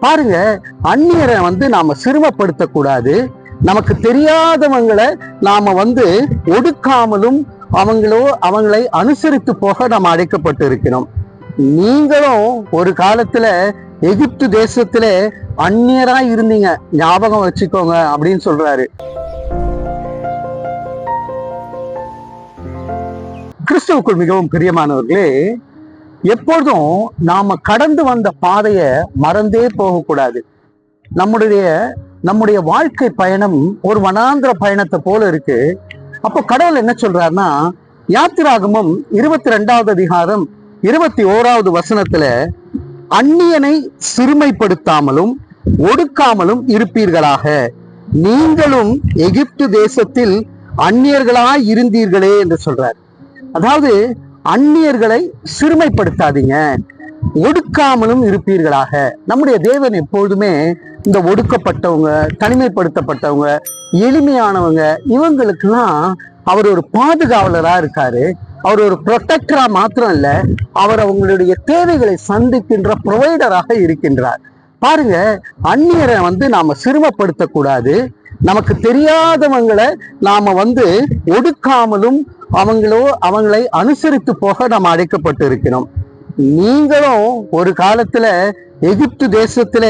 பாருங்க அந்நியரை வந்து நாம சிறுமப்படுத்த கூடாது நமக்கு தெரியாதவங்களை நாம வந்து ஒடுக்காமலும் அவங்களோ அவங்களை அனுசரித்து போக நாம் அழைக்கப்பட்டு இருக்கிறோம் நீங்களும் ஒரு காலத்துல எகிப்து தேசத்துல அந்நியரா இருந்தீங்க. ஞாபகம் வச்சுக்கோங்க அப்படின்னு சொல்றாரு. கிறிஸ்துவுக்குள் மிகவும் பிரியமானவர்களே எப்பொழுதும் நாம கடந்து வந்த பாதைய மறந்தே போகக்கூடாது. நம்முடைய நம்முடைய வாழ்க்கை பயணம் ஒரு வனாந்திர பயணத்தை போல இருக்கு. அப்போ கடவுள் என்ன சொல்றாருன்னா யாத்திராகமும் இருபத்தி ரெண்டாவது அதிகாரம் இருபத்தி ஓராவது வசனத்துல அந்நியனை சிறுமைப்படுத்தாமலும் ஒடுக்காமலும் இருப்பீர்களாக. நீங்களும் எகிப்து தேசத்தில் அந்நியர்களாய் இருந்தீர்களே என்று சொல்றார். அதாவது அந்நியர்களை சிறுமைப்படுத்தாதீங்க. ஒடுக்காமலும் இருப்பீர்களாக. நம்முடைய தேவன் எப்பொழுதுமே இந்த ஒடுக்கப்பட்டவங்க தனிமைப்படுத்தப்பட்டவங்க எளிமையானவங்க இவங்களுக்கெல்லாம் அவர் ஒரு பாதுகாவலரா இருக்காரு. அவர் ஒரு ப்ரொடெக்டரா மாத்திரம் இல்ல அவர் அவங்களுடைய தேவைகளை சந்திக்கின்ற ப்ரொவைடராக இருக்கின்றார். பாருங்க அந்நியரை வந்து நாம சிறுமப்படுத்தக்கூடாது. நமக்கு தெரியாதவங்களை நாம வந்து ஒடுக்காமலும் அவங்களோ அவங்களை அனுசரித்து போக நாம் அழைக்கப்பட்டு இருக்கிறோம் நீங்களும் ஒரு காலத்துல எகிப்து தேசத்துல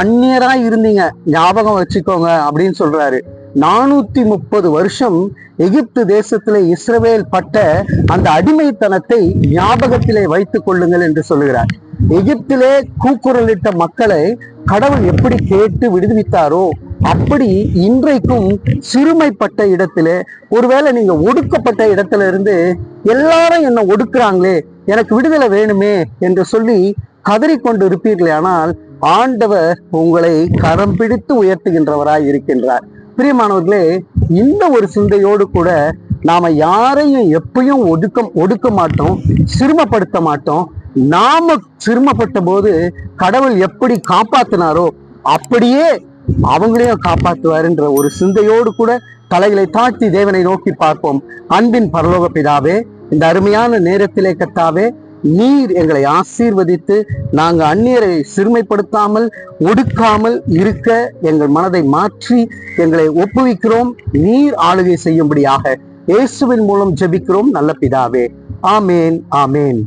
அந்நியரா இருந்தீங்க. ஞாபகம் வச்சுக்கோங்க அப்படின்னு சொல்றாரு. நானூத்தி முப்பது வருஷம் எகிப்து தேசத்துல இஸ்ரவேல் பட்ட அந்த அடிமைத்தனத்தை ஞாபகத்திலே வைத்துக் கொள்ளுங்கள் என்று சொல்லுகிறார். எகிப்திலே கூக்குரலிட்ட மக்களை கடவுள் எப்படி கேட்டு விடுவித்தாரோ அப்படி இன்றைக்கும் சிறுமைப்பட்ட இடத்துல ஒருவேளை நீங்க ஒடுக்கப்பட்ட இடத்துல இருந்து எல்லாரும் என்ன ஒடுக்குறாங்களே எனக்கு விடுதலை வேணுமே என்று சொல்லி கதறிக்கொண்டு இருப்பீர்களே ஆனால் ஆண்டவர் உங்களை கரம் பிடித்து உயர்த்துகின்றவராய் இருக்கின்றார். பிரியமானவர்களே இந்த ஒரு சிந்தையோடு கூட நாம யாரையும் எப்பயும் ஒடுக்க ஒடுக்க மாட்டோம் சிறுமப்படுத்த மாட்டோம். நாம சிறுமப்பட்ட போது கடவுள் எப்படி காப்பாத்தினாரோ அப்படியே அவங்களையும் காப்பாற்றுவாருன்ற ஒரு சிந்தையோடு கூட தலைகளை தாழ்த்தி தேவனை நோக்கி பார்ப்போம். அன்பின் பரலோக பிதாவே இந்த அருமையான நேரத்திலே கத்தாவே நீர் எங்களை ஆசீர்வதித்து நாங்க அந்நியரை சிறுமைப்படுத்தாமல் ஒடுக்காமல் இருக்க எங்கள் மனதை மாற்றி எங்களை ஒப்புவிக்கிறோம். நீர் ஆளுகை செய்யும்படியாக இயேசுவின் மூலம் ஜெபிக்கிறோம் நல்ல பிதாவே. ஆமேன் ஆமேன்.